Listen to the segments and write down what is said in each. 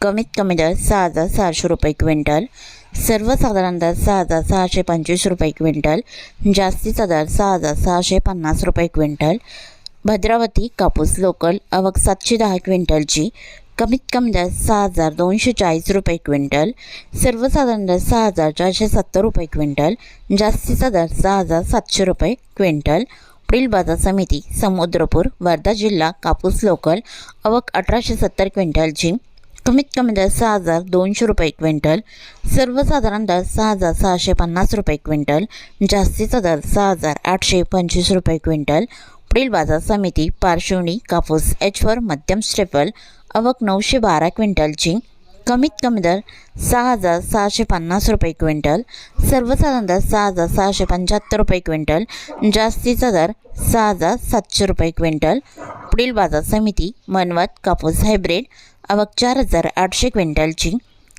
कमीत कमी दर सहा हजार सहाशे रुपये क्विंटल. सर्वसाधारण दर सहा हजार सहाशे पंचवीस रुपये क्विंटल. जास्तीचा दर सहा हजार सहाशे पन्नास रुपये क्विंटल. भद्रावती कापूस लोकल आवक सातशे दहा क्विंटलची. कमीत कमी दर सहा हजार दोनशे चाळीस रुपये क्विंटल. सर्वसाधारण दर सहा हजार चारशे सत्तर रुपये क्विंटल. जास्तीचा दर सहा हजार सातशे रुपये क्विंटल. पुढील बाजार समिती समुद्रपूर वर्धा जिल्हा कापूस लोकल आवक अठराशे सत्तर क्विंटलची. कमीत कमी दर सहा हजार दोनशे रुपये क्विंटल सर्वसाधारण दर सहा हजार सहाशे पन्नास रुपये क्विंटल जास्तीचा दर सहा हजार आठशे पंचवीस रुपये क्विंटल. पुढील बाजार समिती पार्श्वनी कापूस एच मध्यम स्टेपल आवक नऊशे बारा क्विंटलची कमीत कमी दर सहा हजार सहाशे पन्नास रुपये क्विंटल सर्वसाधारण दर सहा हजार सहाशे पंच्याहत्तर रुपये क्विंटल जास्तीचा दर सहा हजार सातशे रुपये क्विंटल. पुढील बाजार समिती मनवत कापूस हायब्रिड आवक चार हजार आठशे क्विंटलची.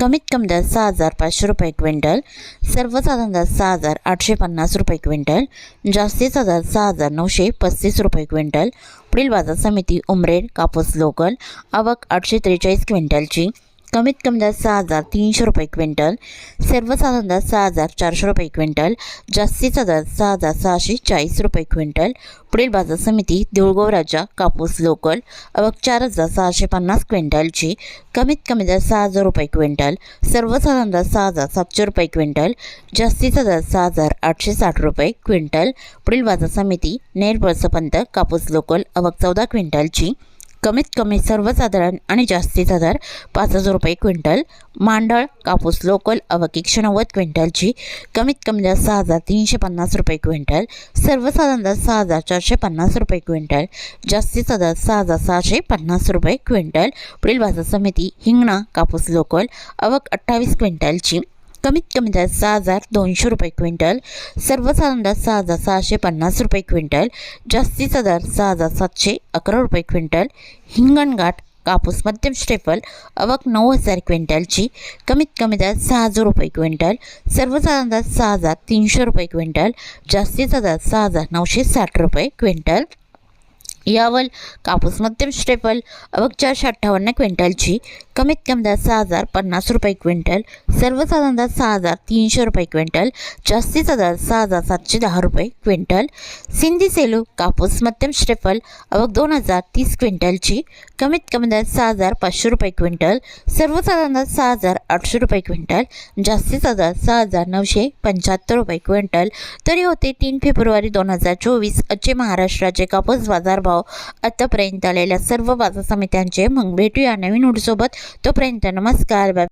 कमीत कमी दर सहा हजार पाचशे रुपये क्विंटल. सर्वसाधारण दर सहा हजार आठशे पन्नास रुपये क्विंटल. जास्तीचा दर सहा हजार नऊशे पस्तीस रुपये क्विंटल. पुढील बाजार समिती उमरेड कापूस लोकल. आवक आठशे त्रेचाळीस क्विंटलची. कमीत कमी दर सहा हजार तीनशे रुपये क्विंटल सर्वसाधारण दर सहा हजार चारशे रुपये क्विंटल जास्तीचा दर सहा हजार सहाशे चाळीस रुपये क्विंटल. पुढील बाजार समिती देऊळगाव राजा कापूस लोकल अवघ चार हजार सहाशे पन्नास क्विंटलची कमीत कमी दर सहा हजार रुपये क्विंटल सर्वसाधारण दर सहा हजार सातशे रुपये क्विंटल जास्तीचा दर सहा हजार आठशे साठ रुपये क्विंटल. पुढील बाजार समिती नेरपळसपंत कापूस लोकल अवघ चौदा क्विंटलची कमीत कमी सर्वसाधारण आणि जास्तीचा दर पाच हजार रुपये क्विंटल. मांडळ कापूस लोकल अवक एकशे नव्वद क्विंटलची कमीत कमी दर सहा हजार तीनशे पन्नास रुपये क्विंटल. सर्वसाधारण दर सहा हजार चारशे पन्नास रुपये क्विंटल. जास्तीचा दर सहा हजार सहाशे पन्नास रुपये क्विंटल. पुढील बाजार समिती हिंगणा कापूस लोकल अवक अठ्ठावीस क्विंटलची कमीत कमी दर सहा हजार दोनशे रुपये क्विंटल सर्वसाधारण दर सहा हजार सहाशे पन्नास रुपये क्विंटल जास्तीचा दर सहा हजार सातशे अकरा रुपये क्विंटल हिंगणघाट कापूस मध्यम स्टेपल अवक नऊ हजार क्विंटलची कमीत कमी दर सहा हजार रुपये क्विंटल सर्वसाधारण दर सहा हजार तीनशे रुपये क्विंटल जास्तीचा दर सहा हजार नऊशे साठ रुपये क्विंटल. यावल कापूस मध्यम स्टेपल आवक चारशे अठ्ठावन्न क्विंटलची कमीत कमी दर सहा हजार पन्नास रुपये क्विंटल सर्वसाधारण दर सहा हजार तीनशे रुपये क्विंटल जास्तीचा दर सहा हजार सातशे दहा रुपये क्विंटल. सिंधी सेलू कापूस मध्यम स्टेपल आवक दोन हजार तीस क्विंटलची कमीत कमी दर सहा हजार पाचशे रुपये क्विंटल सर्वसाधारण दर सहा हजार आठशे रुपये क्विंटल जास्तीचा दर सहा हजार नऊशे पंच्याहत्तर रुपये क्विंटल. तरी होते तीन फेब्रुवारी दोन हजार चोवीस आजचे महाराष्ट्राचे कापूस बाजार प्रभाव आतापर्यंत आलेल्या सर्व बाजार समित्यांचे मग भेटूया नवीन उडसोबत. तोपर्यंत नमस्कार बाय.